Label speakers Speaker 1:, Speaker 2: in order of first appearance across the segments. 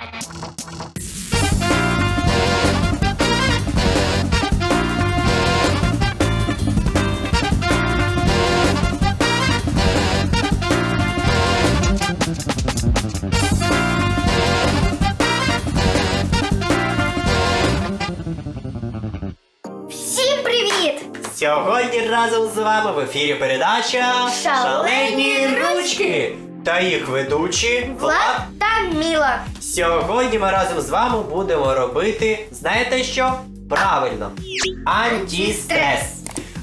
Speaker 1: Всім привіт!
Speaker 2: Сьогодні разом з вами в ефірі передача
Speaker 1: «Шалені ручки»
Speaker 2: та їх ведучі
Speaker 1: Влад та Міла.
Speaker 2: Сьогодні ми разом з вами будемо робити, знаєте що? Правильно, антистрес.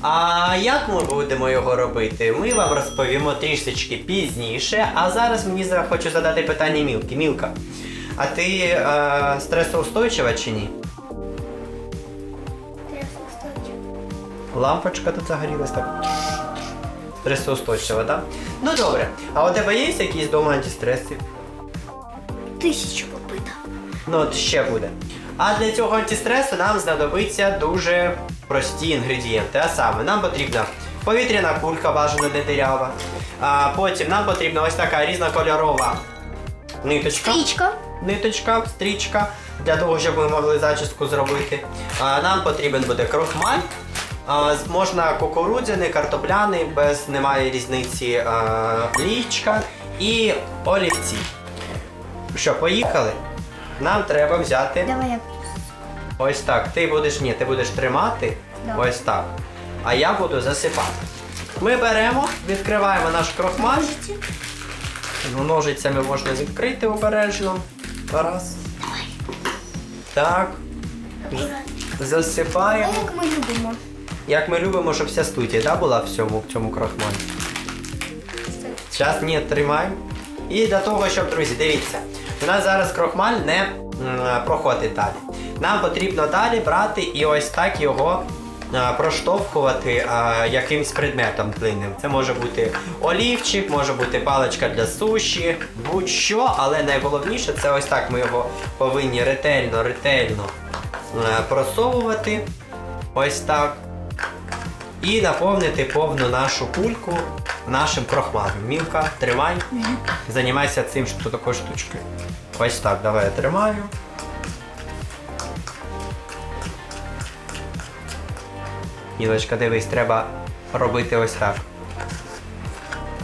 Speaker 2: А як ми будемо його робити? Ми вам розповімо трішечки пізніше. А зараз мені хочу задати питання Мілки. Мілка, а ти е, стресоустойчива чи ні? Лампочка тут загорілась так. Стресоустойчива, так? Ну добре. А у тебе є якісь дома антистреси?
Speaker 1: Тисячу попитав.
Speaker 2: Ну, от ще буде. А для цього антистресу нам знадобиться дуже прості інгредієнти. А саме, нам потрібна повітряна кулька, бажано не дирява. А потім нам потрібна ось така різнокольорова ниточка.
Speaker 1: Стрічка.
Speaker 2: Ниточка, стрічка, для того, щоб ми могли зачіску зробити. А, нам потрібен буде крохмаль. Можна кукурудзяний, картопляний, без немає різниці лічка і олівці. Що, поїхали? Нам треба взяти
Speaker 1: Давай я.
Speaker 2: ось так. Ти будеш ні, ти будеш тримати
Speaker 1: Да.
Speaker 2: ось так. А я буду засипати. Ми беремо, відкриваємо наш крохмаль. Ножицями можна відкрити обережно. Раз. Так. Засипаємо.
Speaker 1: як ми любимо.
Speaker 2: Як ми любимо, щоб вся студія да, була в цьому, в цьому крохмалі. Зараз ні, тримаємо. І для того, щоб, друзі, дивіться, у нас зараз крохмаль не проходить далі. Нам потрібно далі брати і ось так його проштовхувати а, якимсь предметом длинним. Це може бути олівчик, може бути паличка для суші, будь-що, але найголовніше це ось так ми його повинні ретельно, ретельно е, просовувати. Ось так. І наповнити повну нашу кульку нашим крохмалем. Мілка, тримай. Займайся цим, що такою штучкою. Ось так, давай я тримаю. Мілочка, дивись, треба робити ось так.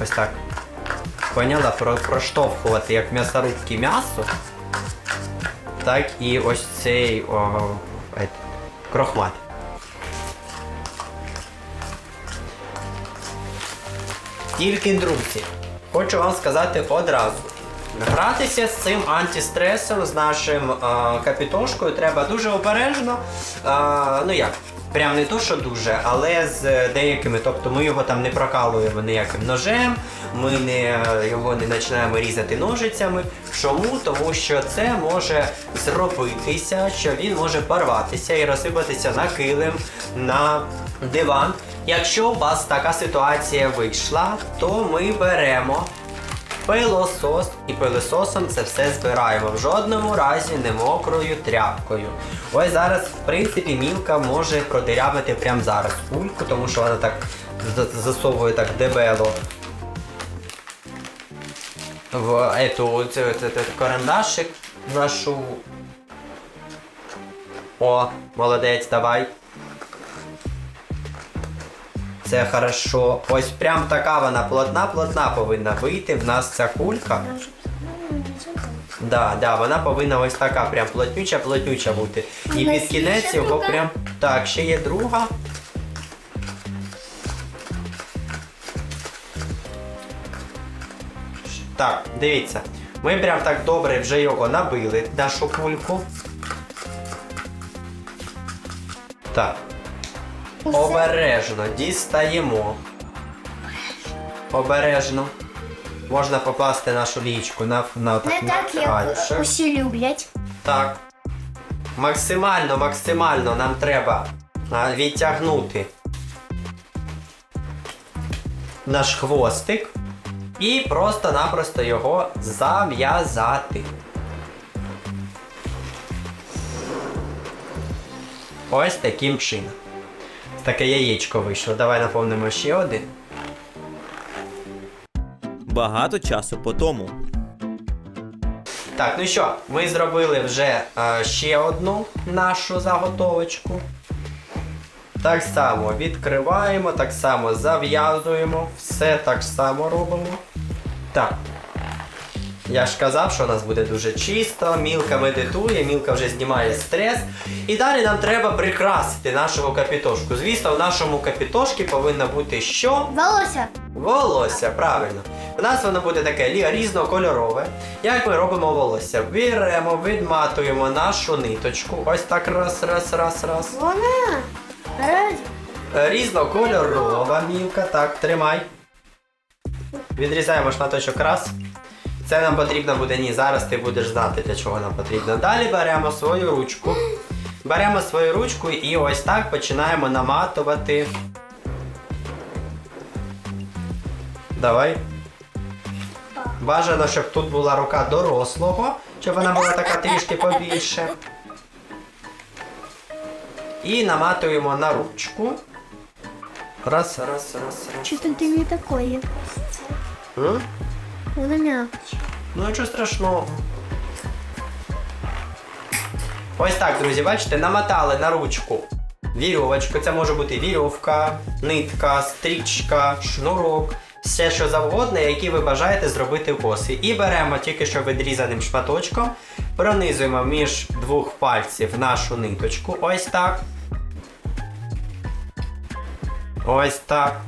Speaker 2: Ось так. Поняла? Про- проштовхувати як в м'ясорубці м'ясо. Так і ось цей о, крохмаль. Тільки друзі, хочу вам сказати одразу. Гратися з цим антистресом, з нашим е, капітошкою треба дуже обережно. Е, ну як, прям не то, що дуже, але з деякими. Тобто ми його там не прокалуємо ніяким ножем, ми не, його не починаємо різати ножицями. Чому? Тому що це може зробитися, що він може порватися і розсипатися на килим, на диван. Якщо у вас така ситуація вийшла, то ми беремо пилосос і пилососом це все збираємо. В жодному разі не мокрою тряпкою. Ось зараз, в принципі, мілка може продирявити прямо зараз кульку, тому що вона так засовує так дебело в ету, це, це, це, карандашик нашу. О, молодець, давай. Це хорошо. Ось прям така вона плотна-плотна повинна вийти. В нас ця кулька. Да, да, вона повинна ось така прям плотнюча, плотнюча бути. І під кінець його прям. Так, ще є друга. Так, дивіться. Ми прям так добре вже його набили, нашу кульку. Так. Обережно дістаємо. Обережно. Можна покласти нашу лічку на, на
Speaker 1: Не
Speaker 2: так,
Speaker 1: так, як усі люблять.
Speaker 2: Так. Максимально, максимально нам треба а, відтягнути наш хвостик і просто-напросто його зав'язати. Ось таким чином. Таке яєчко вийшло. Давай наповнимо ще один.
Speaker 3: Багато часу по тому.
Speaker 2: Так, ну що, ми зробили вже е, ще одну нашу заготовочку. Так само відкриваємо, так само зав'язуємо, все так само робимо. Так. Я ж казав, що у нас буде дуже чисто, мілка медитує, мілка вже знімає стрес. І далі нам треба прикрасити нашого капітошку. Звісно, в нашому капітошці повинно бути що?
Speaker 1: Волосся.
Speaker 2: Волосся, правильно. У нас воно буде таке різнокольорове. Як ми робимо волосся? Беремо, відматуємо нашу ниточку. Ось так раз, раз, раз, раз.
Speaker 1: Вона.
Speaker 2: Різнокольорова мілка. Так, тримай. Відрізаємо шматочок раз. Це нам потрібно буде ні. Зараз ти будеш знати, для чого нам потрібно. Далі беремо свою ручку. Беремо свою ручку і ось так починаємо наматувати. Давай. Бажано, щоб тут була рука дорослого, щоб вона була така трішки побільше. І наматуємо на ручку. Раз, раз, раз, раз.
Speaker 1: Что-то ты не такое.
Speaker 2: М?
Speaker 1: Вона.
Speaker 2: Ну нічого страшного. Ось так, друзі, бачите, намотали на ручку вірьовочку. Це може бути вірьовка, нитка, стрічка, шнурок, все що завгодно, які ви бажаєте зробити коси. І беремо тільки що відрізаним шматочком, пронизуємо між двох пальців нашу ниточку. Ось так. Ось так.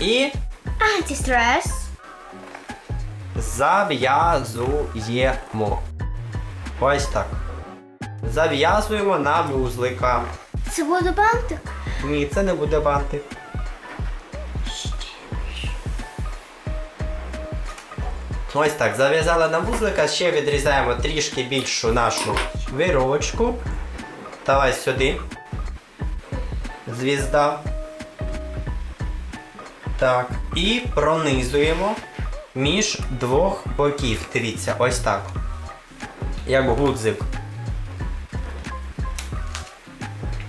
Speaker 2: І
Speaker 1: Антистрес.
Speaker 2: Зав'язуємо. Ось так. Зав'язуємо на вузлика.
Speaker 1: Це буде бантик?
Speaker 2: Ні, це не буде бантик. Ось так, зав'язали на вузлика, ще відрізаємо трішки більшу нашу вірочку. Давай сюди. Звізда. Так. І пронизуємо між двох боків. Дивіться, ось так. Як гудзик.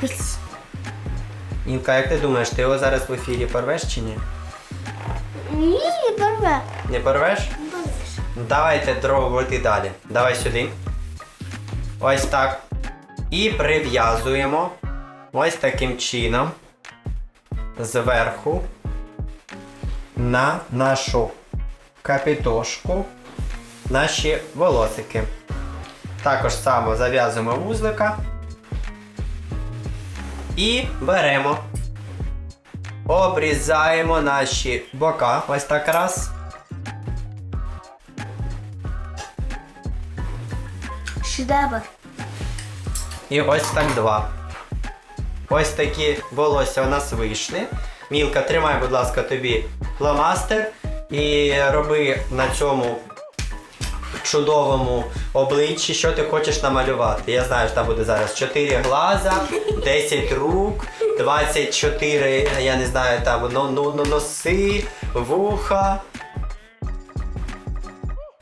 Speaker 1: Пиць.
Speaker 2: Інка, як ти думаєш, ти його зараз в ефірі порвеш чи ні?
Speaker 1: Ні, не порве.
Speaker 2: Не порвеш? Давайте робити далі. Давай сюди. Ось так. І прив'язуємо ось таким чином зверху на нашу капітошку наші волосики. Також само зав'язуємо вузлика і беремо. Обрізаємо наші бока. Ось так раз.
Speaker 1: Шедевр.
Speaker 2: І ось так два. Ось такі волосся у нас вийшли. Мілка, тримай, будь ласка, тобі фломастер і роби на цьому чудовому обличчі, що ти хочеш намалювати. Я знаю, що там буде зараз 4 глаза, 10 рук, 24, я не знаю, там ну, ну, ну, носи, вуха.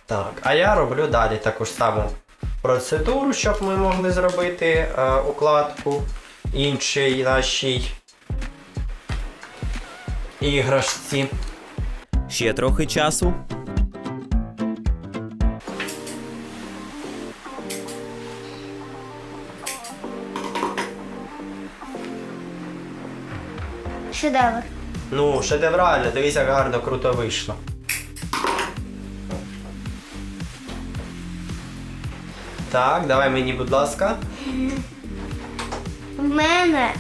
Speaker 2: Так, а я роблю далі таку ж саму процедуру, щоб ми могли зробити е, укладку іншій нашій іграшці.
Speaker 3: Ще трохи часу.
Speaker 1: Шедевр.
Speaker 2: Ну, шедеврально, дивись, як гарно круто вийшло. Так, давай мені, будь ласка.
Speaker 1: В мене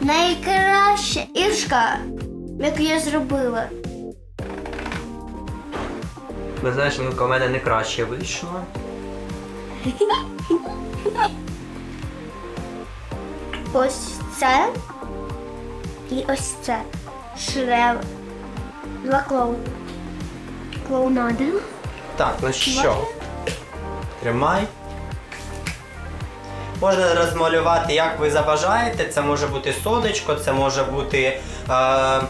Speaker 1: найкраща іграшка, яку я зробила.
Speaker 2: Ви знаєш, у мене не краще вийшло.
Speaker 1: Ось це і ось це. Шедевр. Два клоун. Клоунади.
Speaker 2: Так, ну що? Тримай. Можна розмалювати, як ви забажаєте. Це може бути сонечко, це може бути е,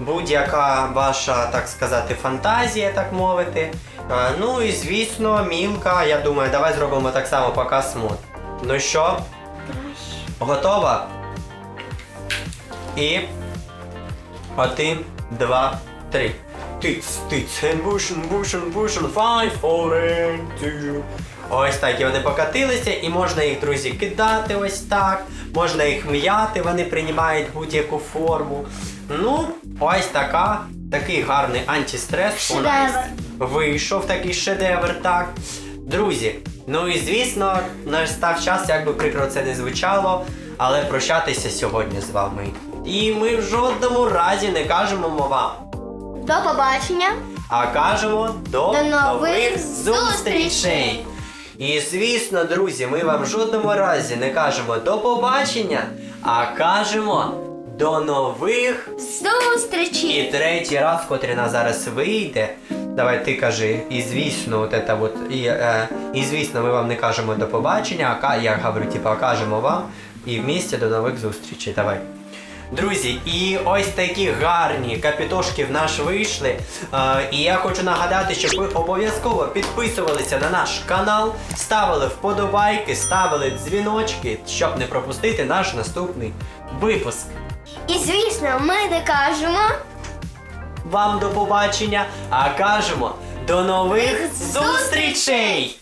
Speaker 2: будь-яка ваша, так сказати, фантазія, так мовити. Ну і звісно, мілка, я думаю, давай зробимо так само показ мод. Ну що, готова? І один, два, три. Тиц, тиц, and push, and push, and push, and five, four, and two. Ось так, і вони покатилися, і можна їх, друзі, кидати ось так. Можна їх м'яти, вони приймають будь-яку форму. Ну, ось така, такий гарний антистрес у нас вийшов такий шедевр, так. Друзі, ну і звісно, настав час, як би прикро це не звучало, але прощатися сьогодні з вами. І ми в жодному разі не кажемо вам,
Speaker 1: До побачення.
Speaker 2: а кажемо до,
Speaker 1: До
Speaker 2: нових
Speaker 1: зустрічей.
Speaker 2: Зустрічей. І звісно, друзі, ми вам в жодному разі не кажемо до побачення, а кажемо до нових
Speaker 1: Зустрічі.
Speaker 2: і третій раз, котрий нас зараз вийде. Давай ти кажи, і звісно, от это вот, і, е, і звісно, ми вам не кажемо до побачення, а ка- я говорю, типа, кажемо вам і вмісті до нових зустрічей. Давай. Друзі, і ось такі гарні капітошки в наш вийшли. Е, і я хочу нагадати, щоб ви обов'язково підписувалися на наш канал, ставили вподобайки, ставили дзвіночки, щоб не пропустити наш наступний випуск.
Speaker 1: І звісно, ми не кажемо.
Speaker 2: вам до побачення, а кажемо до нових зустрічей!